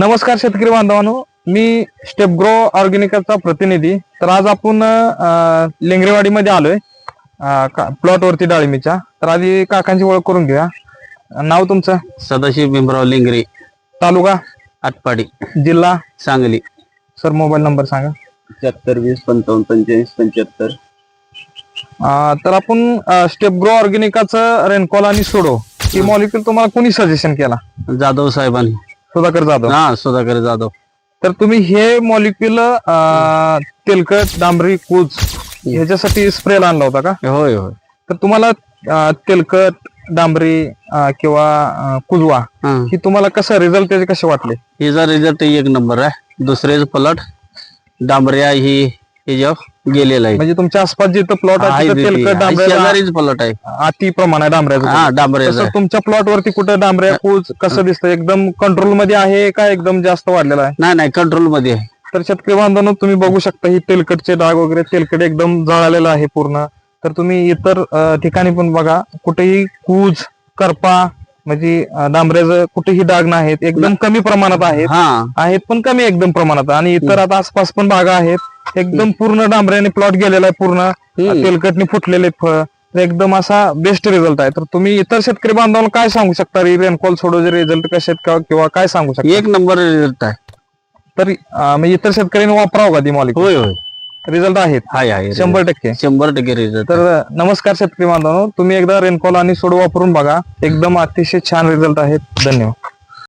नमस्कार शेतकरी बांधवांनो मी स्टेप ग्रो ऑर्गॅनिकचा प्रतिनिधी. तर आज आपण लेंगरेवाडीमध्ये आलोय प्लॉट वरती डाळिंबीच्या. तर आधी काकांची ओळख करून घेऊया. नाव तुमचं? सदाशिव भीमराव लिंगरे. तालुका? आटपाडी. जिल्हा? सांगली. सर मोबाईल नंबर सांगा. सत्तर वीस पंचावन्न पंच्याऐंशी पंच्याहत्तर. तर आपण स्टेप ग्रो ऑर्गॅनिकाचं रेनकॉल आणि सोडो. ही मॉलिक्युल तुम्हाला कोणी सजेशन केला? जाधव साहेबांनी. सुधाकर जाधव. हा सुधाकर जाधव. तर तुम्ही हे मॉलिक्युल तेलकट डांबरी कूच ह्याच्यासाठी स्प्रे आणला होता का? होय होय. तर तुम्हाला अं, तेलकट डांबरी अं, किंवा अं, कुजवा हा. ही तुम्हाला कसं रिझल्ट त्याचे कसे वाटले? हिचा रिझल्ट एक नंबर आहे. दुसरेच पलट डांबऱ्या ही ह्याच्यावर. गेलेला आहे. म्हणजे तुमच्या आसपास जिथं प्लॉट आहे तिथं. तेलकट आहे, डांबऱ्या शेजारीच पलट आहे. अति प्रमाण आहे डांबऱ्याचं हा डांबऱ्याचा तसं आहे. तुमच्या प्लॉट वरती कुठं डांबऱ्या कूच कसं दिसतं? एकदम कंट्रोलमध्ये आहे का एकदम जास्त वाढलेला आहे? नाही नाही कंट्रोलमध्ये आहे. तर शेतकरी बांधवांनो तुम्ही बघू शकता ही तेलकटचे डाग वगैरे. तेलकट एकदम जळालेलं आहे पूर्ण. तर तुम्ही इतर अं, ठिकाणी पण बघा. कुठेही कूज करपा म्हणजे अं, डांबऱ्याचं कुठेही डाग नाहीत. एकदम कमी प्रमाणात आहेत. हा. आहेत पण कमी एकदम प्रमाणात. आणि इतर आता आसपास पण बागा आहेत. एकदम पूर्ण डांबऱ्याने प्लॉट गेलेला आहे पूर्ण. तेलकटने फुटलेले फळ. तर एकदम असा बेस्ट रिझल्ट आहे. तर तुम्ही इतर शेतकरी बांधवांना काय सांगू शकता? रेनकॉल सोडोचे रिझल्ट कसे आहेत किंवा काय सांगू शकता? एक नंबर रिझल्ट आहे. तर अं, म्हणजे इतर शेतकऱ्यांनी वापरावं का ती मॉलिक्युल होय होय. रिझल्ट आहेत. हाय आहे शंभर टक्के. शंभर टक्के रिझल्ट तर नमस्कार शेतकरी बांधवांनो. तुम्ही एकदा रेनकॉल आणि सोड वापरून बघा. एकदम अतिशय छान रिझल्ट आहेत. धन्यवाद.